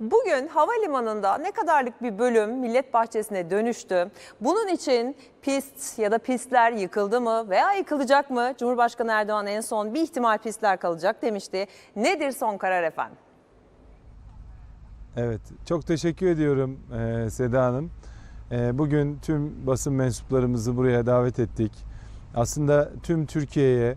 Bugün havalimanında ne kadarlık bir bölüm millet bahçesine dönüştü? Bunun için pist ya da pistler yıkıldı mı veya yıkılacak mı? Cumhurbaşkanı Erdoğan en son bir ihtimal pistler kalacak demişti. Nedir son karar efendim? Evet, çok teşekkür ediyorum e, Seda Hanım. E, bugün tüm basın mensuplarımızı buraya davet ettik. Aslında tüm Türkiye'ye,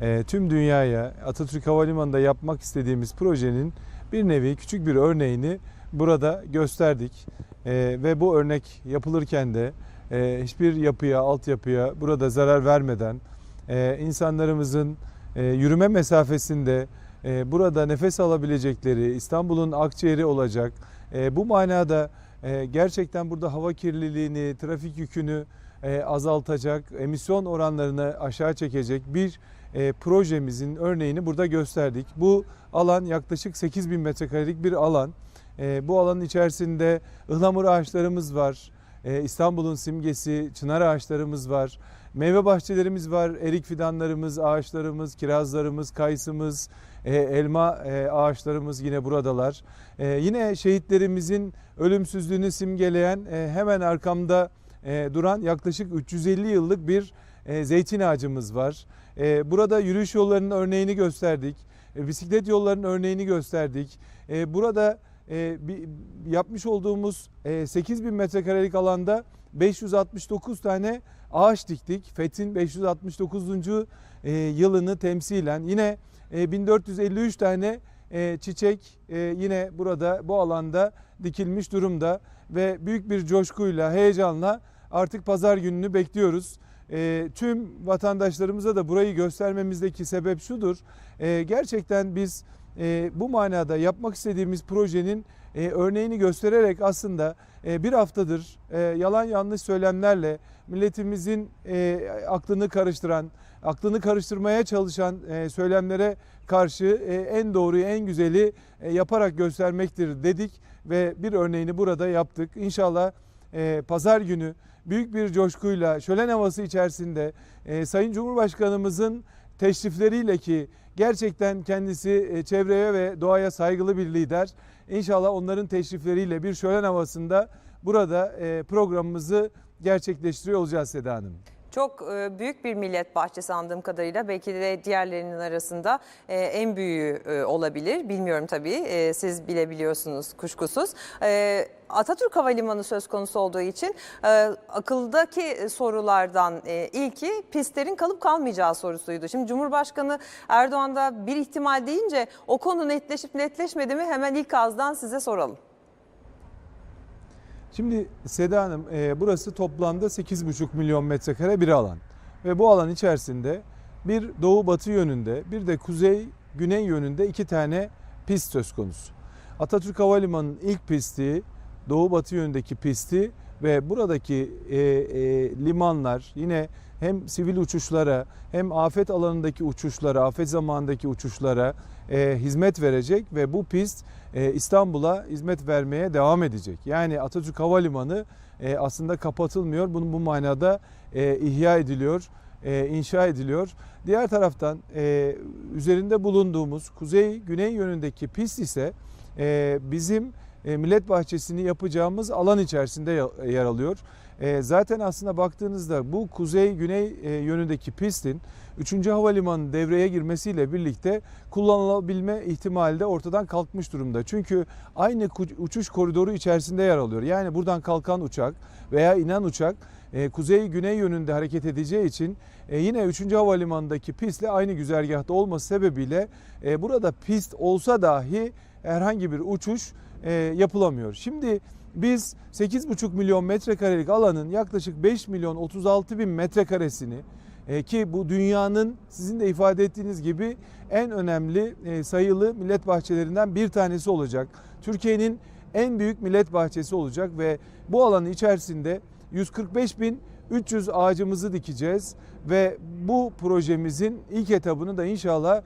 e, tüm dünyaya Atatürk Havalimanı'nda yapmak istediğimiz projenin bir nevi küçük bir örneğini burada gösterdik. E, ve bu örnek yapılırken de e, hiçbir yapıya, altyapıya burada zarar vermeden e, insanlarımızın e, yürüme mesafesinde e, burada nefes alabilecekleri, İstanbul'un akciğeri olacak. E, bu manada e, gerçekten burada hava kirliliğini, trafik yükünü e, azaltacak, emisyon oranlarını aşağı çekecek bir e, projemizin örneğini burada gösterdik. Bu alan yaklaşık 8 bin metrekarelik bir alan. E, bu alanın içerisinde ıhlamur ağaçlarımız var. E, İstanbul'un simgesi çınar ağaçlarımız var. Meyve bahçelerimiz var. Erik fidanlarımız, ağaçlarımız, kirazlarımız, kayısımız, e, elma e, ağaçlarımız yine buradalar. E, yine şehitlerimizin ölümsüzlüğünü simgeleyen e, hemen arkamda e, duran yaklaşık 350 yıllık bir e, zeytin ağacımız var. E, burada yürüyüş yollarının örneğini gösterdik. E, bisiklet yollarının örneğini gösterdik. E, burada e, yapmış olduğumuz e, 8 bin metrekarelik alanda 569 tane ağaç diktik. FET'in 569. e, yılını temsilen yine e, 1453 tane e, çiçek e, yine burada bu alanda dikilmiş durumda ve büyük bir coşkuyla, heyecanla artık pazar gününü bekliyoruz. E, tüm vatandaşlarımıza da burayı göstermemizdeki sebep şudur. E, gerçekten biz e, bu manada yapmak istediğimiz projenin e, örneğini göstererek aslında e, bir haftadır e, yalan yanlış söylemlerle milletimizin e, aklını karıştıran, aklını karıştırmaya çalışan e, söylemlere karşı e, en doğruyu, en güzeli e, yaparak göstermektir dedik ve bir örneğini burada yaptık. İnşallah e, pazar günü büyük bir coşkuyla, şölen havası içerisinde e, Sayın Cumhurbaşkanımızın teşrifleriyle ki gerçekten kendisi e, çevreye ve doğaya saygılı bir lider. İnşallah onların teşrifleriyle bir şölen havasında burada e, programımızı gerçekleştiriyor olacağız Seda Hanım. Çok e, büyük bir millet bahçesi andığım kadarıyla belki de diğerlerinin arasında en büyüğü olabilir. Bilmiyorum tabii siz bilebiliyorsunuz kuşkusuz. E, Atatürk Havalimanı söz konusu olduğu için e, akıldaki sorulardan e, ilki pistlerin kalıp kalmayacağı sorusuydu. Şimdi Cumhurbaşkanı Erdoğan da bir ihtimal deyince o konu netleşip netleşmedi mi hemen ilk ağızdan size soralım. Şimdi Seda Hanım e, burası toplamda 8,5 milyon metrekare bir alan. Ve bu alan içerisinde bir doğu batı yönünde bir de kuzey güney yönünde iki tane pist söz konusu. Atatürk Havalimanı'nın ilk pisti doğu batı yönündeki pisti ve buradaki e, e, limanlar yine hem sivil uçuşlara hem afet alanındaki uçuşlara, afet zamanındaki uçuşlara e, hizmet verecek ve bu pist e, İstanbul'a hizmet vermeye devam edecek. Yani Atatürk Havalimanı e, aslında kapatılmıyor. Bunun bu manada e, ihya ediliyor, e, inşa ediliyor. Diğer taraftan e, üzerinde bulunduğumuz kuzey-güney yönündeki pist ise e, bizim Millet Bahçesi'ni yapacağımız alan içerisinde ya- yer alıyor. E, Zaten aslında baktığınızda bu kuzey-güney e, yönündeki pistin 3. Havalimanı devreye girmesiyle birlikte kullanılabilme ihtimali de ortadan kalkmış durumda. Çünkü aynı uçuş koridoru içerisinde yer alıyor. Yani buradan kalkan uçak veya inen uçak e, kuzey-güney yönünde hareket edeceği için e, yine 3. Havalimanı'ndaki pistle aynı güzergahta olması sebebiyle e, burada pist olsa dahi herhangi bir uçuş e, yapılamıyor. Şimdi biz 8,5 milyon metrekarelik alanın yaklaşık 5 milyon 36 bin metrekaresini e, ki bu dünyanın sizin de ifade ettiğiniz gibi en önemli e, sayılı millet bahçelerinden bir tanesi olacak. Türkiye'nin en büyük millet bahçesi olacak ve bu alanın içerisinde 145 bin 300 ağacımızı dikeceğiz ve bu projemizin ilk etabını da inşallah e,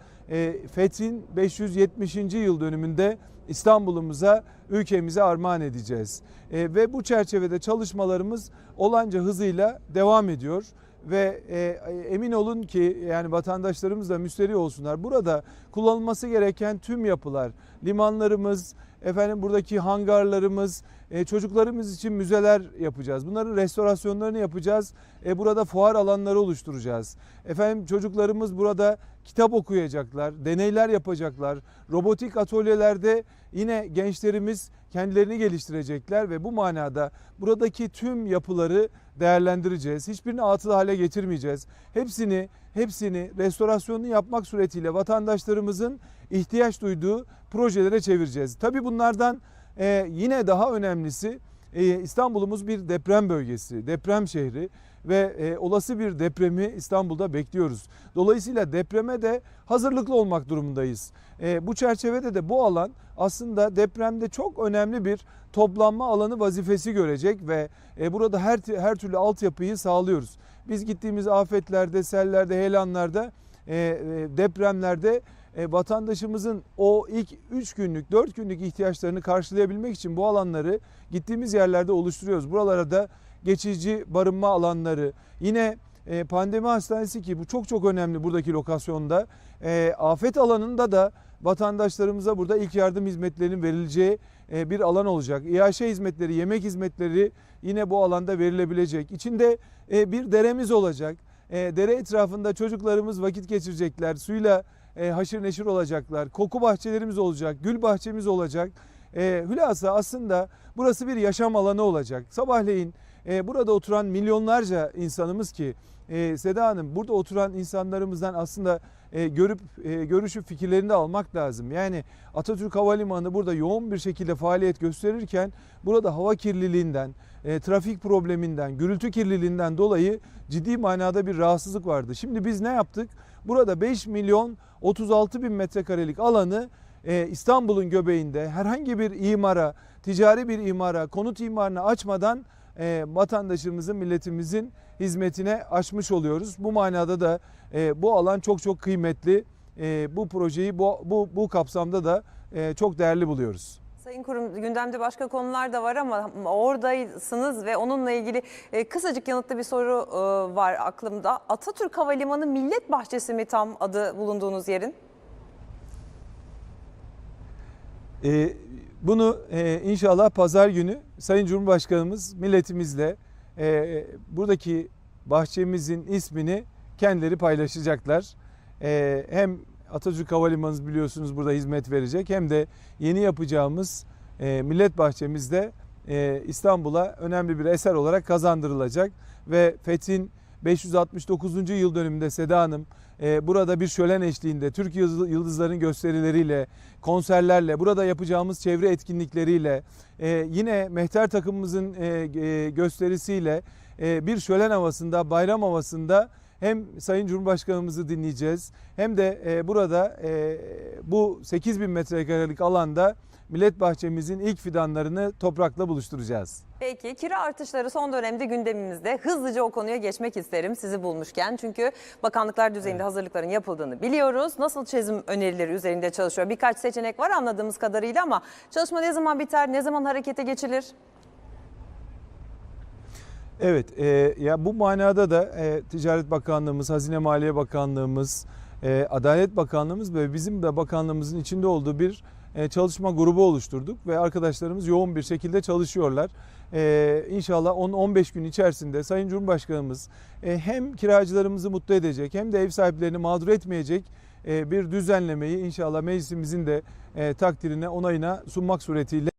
Fethin 570. yıl dönümünde İstanbul'umuza, ülkemize armağan edeceğiz. E, ve bu çerçevede çalışmalarımız olanca hızıyla devam ediyor ve e, emin olun ki yani vatandaşlarımız da müsterih olsunlar. Burada kullanılması gereken tüm yapılar limanlarımız, efendim buradaki hangarlarımız, e, çocuklarımız için müzeler yapacağız. Bunların restorasyonlarını yapacağız. E, burada fuar alanları oluşturacağız. Efendim çocuklarımız burada kitap okuyacaklar, deneyler yapacaklar. Robotik atölyelerde yine gençlerimiz kendilerini geliştirecekler ve bu manada buradaki tüm yapıları değerlendireceğiz. Hiçbirini atıl hale getirmeyeceğiz. Hepsini hepsini restorasyonunu yapmak suretiyle vatandaşlarımızın ihtiyaç duyduğu projelere çevireceğiz. Tabii bunlardan e, yine daha önemlisi e, İstanbul'umuz bir deprem bölgesi, deprem şehri ve e, olası bir depremi İstanbul'da bekliyoruz. Dolayısıyla depreme de hazırlıklı olmak durumundayız. E, bu çerçevede de bu alan aslında depremde çok önemli bir toplanma alanı vazifesi görecek ve e, burada her her türlü altyapıyı sağlıyoruz. Biz gittiğimiz afetlerde, sellerde, heyelanlarda, e, e, depremlerde e, vatandaşımızın o ilk 3 günlük, 4 günlük ihtiyaçlarını karşılayabilmek için bu alanları gittiğimiz yerlerde oluşturuyoruz. Buralara da geçici barınma alanları, yine e, pandemi hastanesi ki bu çok çok önemli buradaki lokasyonda. E, afet alanında da vatandaşlarımıza burada ilk yardım hizmetlerinin verileceği e, bir alan olacak. İAŞ hizmetleri, yemek hizmetleri yine bu alanda verilebilecek. İçinde bir deremiz olacak. Dere etrafında çocuklarımız vakit geçirecekler. Suyla haşır neşir olacaklar. Koku bahçelerimiz olacak, gül bahçemiz olacak. Hülasa aslında burası bir yaşam alanı olacak. Sabahleyin burada oturan milyonlarca insanımız ki e, Seda Hanım burada oturan insanlarımızdan aslında e, görüp e, görüşüp fikirlerini de almak lazım. Yani Atatürk Havalimanı burada yoğun bir şekilde faaliyet gösterirken burada hava kirliliğinden, e, trafik probleminden, gürültü kirliliğinden dolayı ciddi manada bir rahatsızlık vardı. Şimdi biz ne yaptık? Burada 5 milyon 36 bin metrekarelik alanı e, İstanbul'un göbeğinde herhangi bir imara, ticari bir imara, konut imarını açmadan e, vatandaşımızın, milletimizin hizmetine açmış oluyoruz. Bu manada da e, bu alan çok çok kıymetli. E, bu projeyi bu, bu, bu kapsamda da e, çok değerli buluyoruz. Sayın Kurum gündemde başka konular da var ama oradasınız ve onunla ilgili e, kısacık yanıtlı bir soru e, var aklımda. Atatürk Havalimanı Millet Bahçesi mi tam adı bulunduğunuz yerin? E, bunu e, inşallah pazar günü Sayın Cumhurbaşkanımız milletimizle e, buradaki bahçemizin ismini kendileri paylaşacaklar. E, hem Atatürk Havalimanı biliyorsunuz burada hizmet verecek hem de yeni yapacağımız e, millet bahçemizde e, İstanbul'a önemli bir eser olarak kazandırılacak ve Fethin 569. yıl dönümünde Seda Hanım e, burada bir şölen eşliğinde Türk Yıldız- Yıldızların gösterileriyle, konserlerle, burada yapacağımız çevre etkinlikleriyle, e, yine mehter takımımızın e, gösterisiyle bir şölen havasında, bayram havasında hem Sayın Cumhurbaşkanımızı dinleyeceğiz hem de e, burada e, bu 8000 metrekarelik alanda Millet Bahçemizin ilk fidanlarını toprakla buluşturacağız. Peki kira artışları son dönemde gündemimizde. Hızlıca o konuya geçmek isterim sizi bulmuşken. Çünkü bakanlıklar düzeyinde hazırlıkların yapıldığını biliyoruz. Nasıl çözüm önerileri üzerinde çalışıyor? Birkaç seçenek var anladığımız kadarıyla ama çalışma ne zaman biter, ne zaman harekete geçilir? Evet, e, ya bu manada da e, Ticaret Bakanlığımız, Hazine Maliye Bakanlığımız, e, Adalet Bakanlığımız ve bizim de bakanlığımızın içinde olduğu bir e, çalışma grubu oluşturduk ve arkadaşlarımız yoğun bir şekilde çalışıyorlar. E, inşallah 10-15 gün içerisinde Sayın Cumhurbaşkanımız e, hem kiracılarımızı mutlu edecek hem de ev sahiplerini mağdur etmeyecek e, bir düzenlemeyi inşallah meclisimizin de e, takdirine, onayına sunmak suretiyle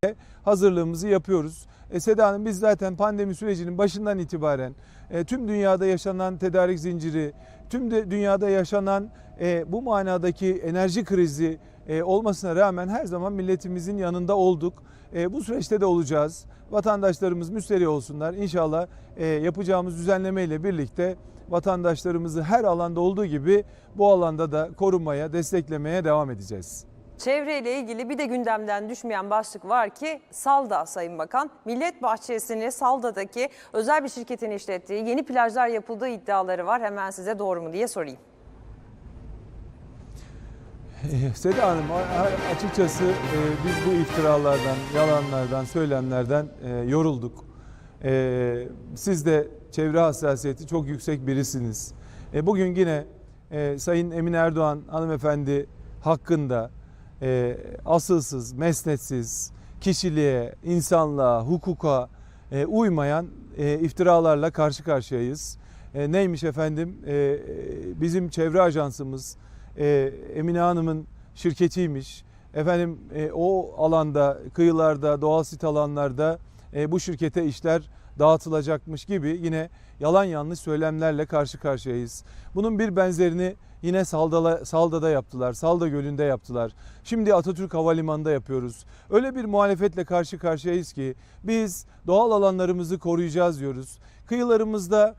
hazırlığımızı yapıyoruz. E, Seda Hanım biz zaten pandemi sürecinin başından itibaren e, tüm dünyada yaşanan tedarik zinciri, tüm de dünyada yaşanan e, bu manadaki enerji krizi e, olmasına rağmen her zaman milletimizin yanında olduk. E, bu süreçte de olacağız. Vatandaşlarımız müsterih olsunlar. İnşallah e, yapacağımız düzenleme ile birlikte vatandaşlarımızı her alanda olduğu gibi bu alanda da korumaya, desteklemeye devam edeceğiz. Çevreyle ilgili bir de gündemden düşmeyen başlık var ki Salda Sayın Bakan. Millet Bahçesi'ni Salda'daki özel bir şirketin işlettiği yeni plajlar yapıldığı iddiaları var. Hemen size doğru mu diye sorayım. Eh, Seda Hanım açıkçası e, biz bu iftiralardan, yalanlardan, söylemlerden e, yorulduk. E, Siz de çevre hassasiyeti çok yüksek birisiniz. Bugün yine Sayın Emine Erdoğan hanımefendi hakkında e, asılsız, mesnetsiz, kişiliğe, insanlığa, hukuka e, uymayan e, iftiralarla karşı karşıyayız. E, neymiş efendim? E, bizim çevre ajansımız e, Emine Hanım'ın şirketiymiş. Efendim e, o alanda, kıyılarda, doğal sit alanlarda e, bu şirkete işler dağıtılacakmış gibi yine yalan yanlış söylemlerle karşı karşıyayız. Bunun bir benzerini yine Salda'la, Salda'da yaptılar. Salda Gölü'nde yaptılar. Şimdi Atatürk Havalimanı'nda yapıyoruz. Öyle bir muhalefetle karşı karşıyayız ki biz doğal alanlarımızı koruyacağız diyoruz. Kıyılarımızda kı-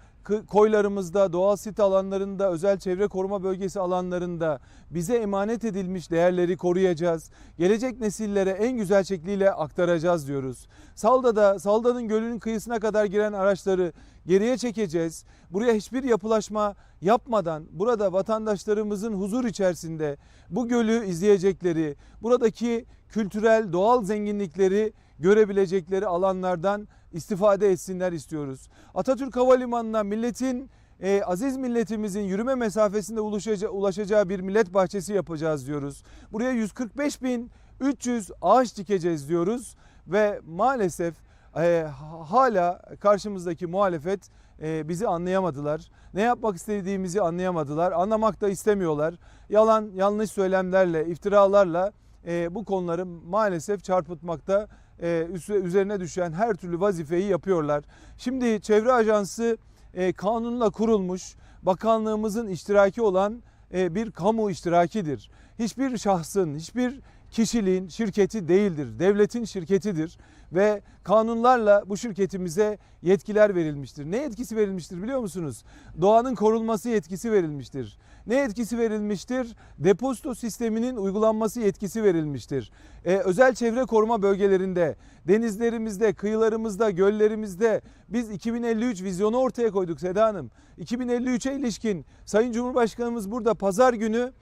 koylarımızda, doğal sit alanlarında, özel çevre koruma bölgesi alanlarında bize emanet edilmiş değerleri koruyacağız. Gelecek nesillere en güzel şekliyle aktaracağız diyoruz. Salda'da, Salda'nın gölünün kıyısına kadar giren araçları geriye çekeceğiz. Buraya hiçbir yapılaşma yapmadan burada vatandaşlarımızın huzur içerisinde bu gölü izleyecekleri, buradaki kültürel, doğal zenginlikleri görebilecekleri alanlardan istifade etsinler istiyoruz. Atatürk Havalimanı'na milletin e, aziz milletimizin yürüme mesafesinde ulaşacağı, ulaşacağı bir millet bahçesi yapacağız diyoruz. Buraya 145 bin 300 ağaç dikeceğiz diyoruz ve maalesef e, hala karşımızdaki muhalefet e, bizi anlayamadılar. Ne yapmak istediğimizi anlayamadılar. Anlamak da istemiyorlar. Yalan, yanlış söylemlerle, iftiralarla e, bu konuları maalesef çarpıtmakta üzerine düşen her türlü vazifeyi yapıyorlar. Şimdi Çevre Ajansı e, kanunla kurulmuş, bakanlığımızın iştiraki olan e, bir kamu iştirakidir. Hiçbir şahsın, hiçbir kişiliğin şirketi değildir. Devletin şirketidir ve kanunlarla bu şirketimize yetkiler verilmiştir. Ne yetkisi verilmiştir biliyor musunuz? Doğanın korunması yetkisi verilmiştir. Ne yetkisi verilmiştir? Depozito sisteminin uygulanması yetkisi verilmiştir. Ee, özel çevre koruma bölgelerinde, denizlerimizde, kıyılarımızda, göllerimizde biz 2053 vizyonu ortaya koyduk Seda Hanım. 2053'e ilişkin Sayın Cumhurbaşkanımız burada pazar günü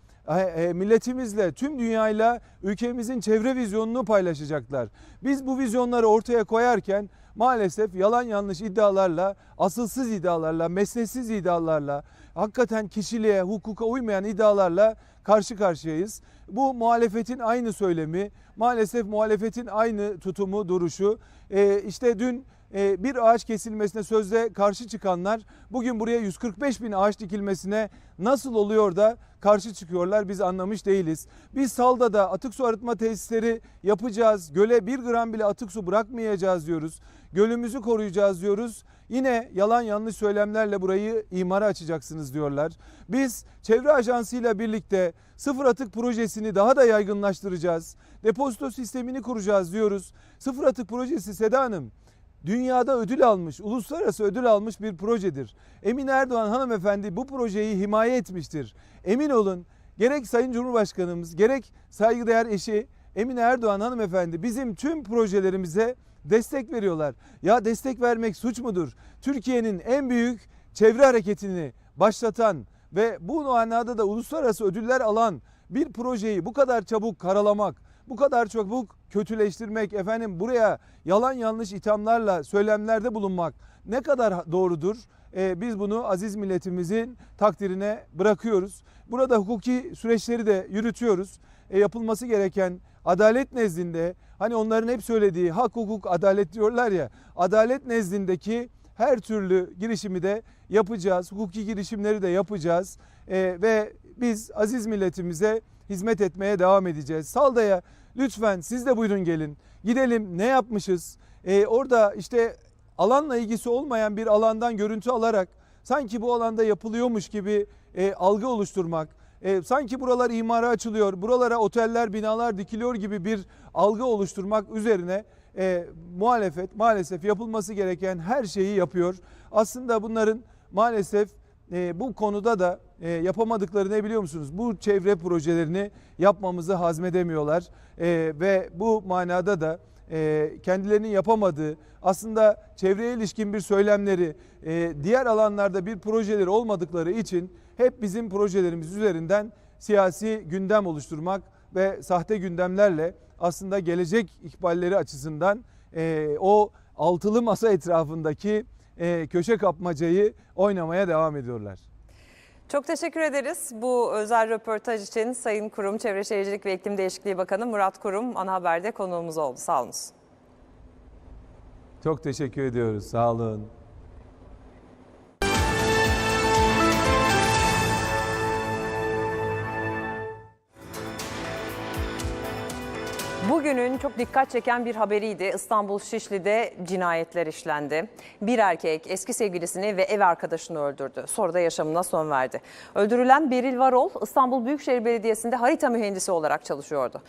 milletimizle, tüm dünyayla ülkemizin çevre vizyonunu paylaşacaklar. Biz bu vizyonları ortaya koyarken maalesef yalan yanlış iddialarla, asılsız iddialarla, mesnetsiz iddialarla, hakikaten kişiliğe, hukuka uymayan iddialarla karşı karşıyayız. Bu muhalefetin aynı söylemi, maalesef muhalefetin aynı tutumu, duruşu. E, işte dün e, bir ağaç kesilmesine sözde karşı çıkanlar bugün buraya 145 bin ağaç dikilmesine nasıl oluyor da karşı çıkıyorlar biz anlamış değiliz. Biz Salda'da atık su arıtma tesisleri yapacağız. Göle bir gram bile atık su bırakmayacağız diyoruz. Gölümüzü koruyacağız diyoruz. Yine yalan yanlış söylemlerle burayı imara açacaksınız diyorlar. Biz çevre ajansıyla birlikte sıfır atık projesini daha da yaygınlaştıracağız. Depozito sistemini kuracağız diyoruz. Sıfır atık projesi Seda Hanım dünyada ödül almış, uluslararası ödül almış bir projedir. Emine Erdoğan hanımefendi bu projeyi himaye etmiştir. Emin olun gerek Sayın Cumhurbaşkanımız gerek saygıdeğer eşi Emine Erdoğan hanımefendi bizim tüm projelerimize destek veriyorlar. Ya destek vermek suç mudur? Türkiye'nin en büyük çevre hareketini başlatan ve bu manada da uluslararası ödüller alan bir projeyi bu kadar çabuk karalamak, bu kadar çabuk kötüleştirmek, efendim buraya yalan yanlış ithamlarla söylemlerde bulunmak ne kadar doğrudur? Ee, biz bunu aziz milletimizin takdirine bırakıyoruz. Burada hukuki süreçleri de yürütüyoruz. E, yapılması gereken adalet nezdinde hani onların hep söylediği hak hukuk adalet diyorlar ya adalet nezdindeki her türlü girişimi de yapacağız. Hukuki girişimleri de yapacağız. Ee, ve biz aziz milletimize hizmet etmeye devam edeceğiz. Salda'ya lütfen siz de buyurun gelin. Gidelim ne yapmışız? Ee, orada işte alanla ilgisi olmayan bir alandan görüntü alarak sanki bu alanda yapılıyormuş gibi e, algı oluşturmak, e, sanki buralar imara açılıyor, buralara oteller, binalar dikiliyor gibi bir algı oluşturmak üzerine e, muhalefet maalesef yapılması gereken her şeyi yapıyor. Aslında bunların maalesef e, bu konuda da e, yapamadıkları ne biliyor musunuz? Bu çevre projelerini yapmamızı hazmedemiyorlar E, ve bu manada da e, kendilerinin yapamadığı aslında çevreye ilişkin bir söylemleri e, diğer alanlarda bir projeleri olmadıkları için hep bizim projelerimiz üzerinden siyasi gündem oluşturmak ve sahte gündemlerle aslında gelecek ikballeri açısından e, o altılı masa etrafındaki e, köşe kapmacayı oynamaya devam ediyorlar. Çok teşekkür ederiz bu özel röportaj için Sayın Kurum Çevre Şehircilik ve İklim Değişikliği Bakanı Murat Kurum ana haberde konuğumuz oldu. Sağ olun. Çok teşekkür ediyoruz. Sağ olun. Bugünün çok dikkat çeken bir haberiydi. İstanbul Şişli'de cinayetler işlendi. Bir erkek eski sevgilisini ve ev arkadaşını öldürdü. Sonra da yaşamına son verdi. Öldürülen Beril Varol İstanbul Büyükşehir Belediyesi'nde harita mühendisi olarak çalışıyordu.